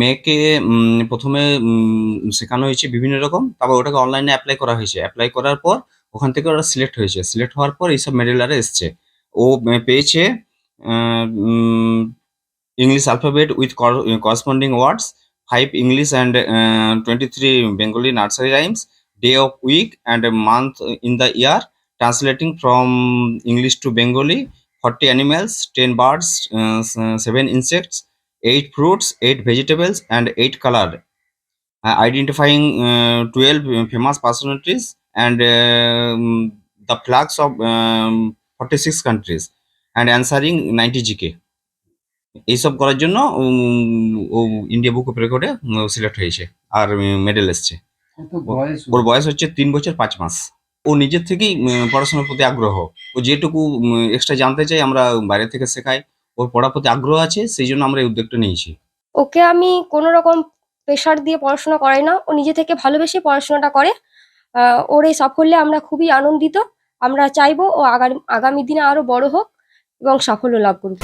মেয়েকে প্রথমে শেখানো হয়েছে বিভিন্ন রকম, তারপর ওটাকে অনলাইনে অ্যাপ্লাই করা হয়েছে। অ্যাপ্লাই করার পর ওখান থেকে ওরা সিলেক্ট হয়েছে। সিলেক্ট হওয়ার পর এইসব মেডেল আরে এসছে। ও পেয়েছে English alphabet with corresponding words five English and twenty three Bengali nursery rhymes day of week and month in the year translating from English to Bengali forty animals ten birds seven insects eight fruits, eight vegetables, and eight color, uh, identifying uh, 12 famous personalities and um, the flags of um, 46 countries, and answering 90 GK. এইসব করার জন্য ও India book of রেকর্ডে select হয়েছে আর medal এসছে ওর? বয়স হচ্ছে তিন বছর পাঁচ মাস ও নিজের থেকেই পড়াশোনার প্রতি আগ্রহ ও যেটুকু এক্সট্রা জানতে চাই আমরা বাইরে থেকে শেখাই ওর পড়ার প্রতি আগ্রহ আছে, সেই জন্য আমরা এই উদ্যোগটা নিয়েছি। ওকে আমি কোনো রকম প্রেশার দিয়ে পড়াশোনা করাই না, ও নিজে থেকে ভালোবেসে পড়াশোনাটা করে। ওর এই সাফল্যে আমরা খুবই আনন্দিত। আমরা চাইব ও আগামী আগামী দিনে আরও বড় হোক এবং সাফল্য লাভ করুক।